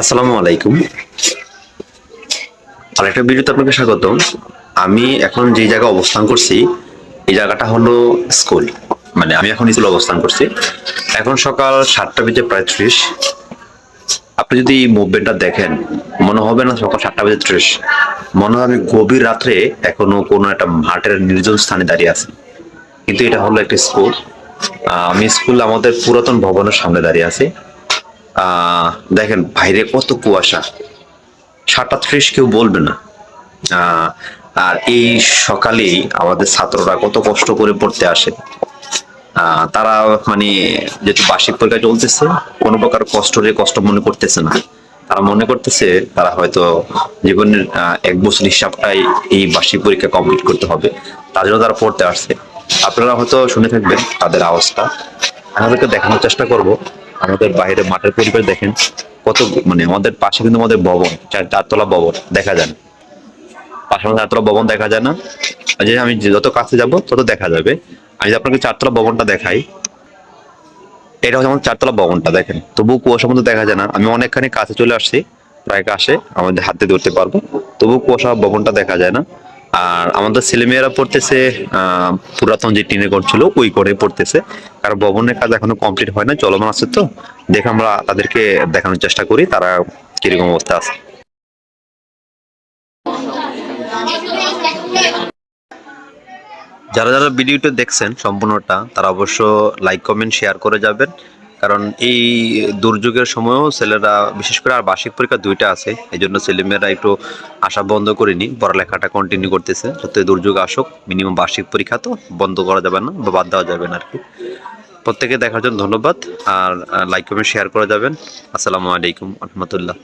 আসসালামু আলাইকুম। আরেকটা ভিডিওতে আপনাকে স্বাগতম। আমি এখন যে জায়গায় অবস্থান করছি, এই জায়গাটা হলো স্কুল। মানে আমি এখন স্কুলে অবস্থান করছি। এখন সকাল সাতটা বেজে প্রায় ত্রিশ। আপনি যদি মুভমেন্টটা দেখেন, মনে হবে না সকাল সাতটা বেজে ত্রিশ। মনে হয় আমি গভীর রাত্রে এখনও কোনো একটা মাঠের নির্জন স্থানে দাঁড়িয়ে আছি। কিন্তু এটা হলো একটা স্কুল। আমি স্কুল আমাদের পুরাতন ভবনের সামনে দাঁড়িয়ে আছি। দেখেন বাইরে কত কুয়াশা। সাতটা ত্রিশ কেউ বলবে না। আর এই সকালেই আমাদের ছাত্ররা কত কষ্ট করে পড়তে আসে। তারা মানে যেহেতু বার্ষিক পরীক্ষা চলতেছে, কোনো প্রকার কষ্ট কষ্ট মনে করতেছে না। তারা মনে করতেছে তারা হয়তো জীবনের এক বছর হিসাবটাই এই বার্ষিক পরীক্ষা কমপ্লিট করতে হবে। তার জন্য তারা পড়তে আসছে। আপনারা হয়তো শুনে থাকবেন তাদের আওয়াজটা। আমাদেরকে দেখানোর চেষ্টা করব। আমাদের বাইরে মাঠের পরিবেশ দেখেন, কত মানে আমাদের পাশে কিন্তু আমাদের ভবন চারতলা ভবন, দেখা যায় না। পাশে আমাদের চারতলা ভবন দেখা যায় না। যে আমি যত কাছে যাব, তত দেখা যাবে। আমি আপনাকে চারতলা ভবনটা দেখাই, এটা হচ্ছে আমাদের চারতলা ভবনটা, দেখেন। তবু কুয়াশার মধ্যে দেখা যায় না। আমি অনেকখানি কাছে চলে আসছি, প্রায় কাছে, আমাদের হাতে ধরতে পারব। তবু কুয়াশা ভবনটা দেখা যায় না। আর আমাদের ছেলেমেয়েরা পড়তেছে পুরাতন যে টিনে ঘর ছিল, ওই করে পড়তেছে। কারণ ভবনের কাজ এখনও কমপ্লিট হয় না, চলমান আছে তো। দেখে আমরা তাদেরকে দেখানোর চেষ্টা করি, তারা কীরকম অবস্থা আছে। যারা যারা ভিডিওটা দেখছেন, সম্পূর্ণটা, তারা অবশ্য লাইক কমেন্ট শেয়ার করে যাবেন। কারণ এই দুর্যোগের সময়ও ছেলেরা, বিশেষ করে আর বার্ষিক পরীক্ষা দুইটা আছে এই জন্য ছেলেমেয়েরা একটু আশা বন্ধ করেনি পড়ালেখাটা কন্টিনিউ করতেছে, যাতে দুর্যোগ আসুক মিনিমাম বার্ষিক পরীক্ষা তো বন্ধ করা যাবে না বা বাদ দেওয়া যাবে না আর কি প্রত্যেকে দেখার জন্য ধন্যবাদ, আর লাইক কমেন্ট শেয়ার করা যাবেন। আসসালামু আলাইকুম রহমতুল্লাহ